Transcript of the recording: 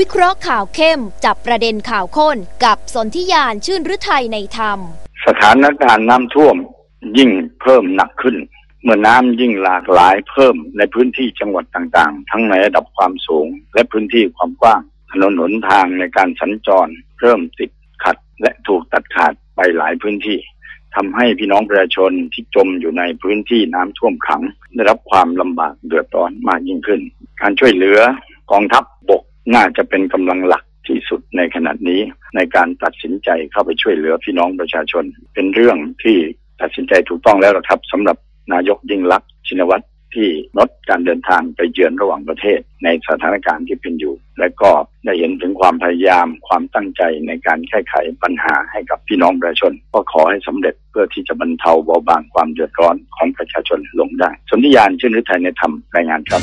วิเคราะห์ข่าวเข้ม จับประเด็นข่าวข้นกับสนธิยานชื่นฤทัยในธรรม สถานการณ์น้ำท่วมยิ่งเพิ่มหนักขึ้น เมื่อน้ำยิ่งหลากหลายเพิ่มในพื้นที่จังหวัดต่างๆ ทั้งในระดับความสูง และพื้นที่ความกว้างถนนหนทางในการสัญจร เริ่มติดขัดและถูกตัดขาดไปหลายพื้นที่ทำให้พี่น้องประชาชนที่จมอยู่ในพื้นที่น้ำท่วมขัง ได้รับความลำบากเดือดร้อนมากยิ่งขึ้น การช่วยเหลือกองทัพ น่าจะเป็นกำลังหลักที่สุดในขณะนี้ ในการตัดสินใจเข้าไปช่วยเหลือพี่น้องประชาชน เป็นเรื่องที่ตัดสินใจถูกต้องแล้วครับสำหรับนายกยิ่งลักษณ์ชินวัตรที่ลดการเดินทางไปเยือนระหว่างประเทศ ในสถานการณ์ที่เป็นอยู่ และก็ได้เห็นถึงความพยายามความตั้งใจในการแก้ไขปัญหาให้กับพี่น้องประชาชน ก็ขอให้สำเร็จเพื่อที่จะบรรเทาเบาบางความเดือดร้อนของประชาชนลงได้สนธิยานชื่นฤทัยในธรรมรายงานครับ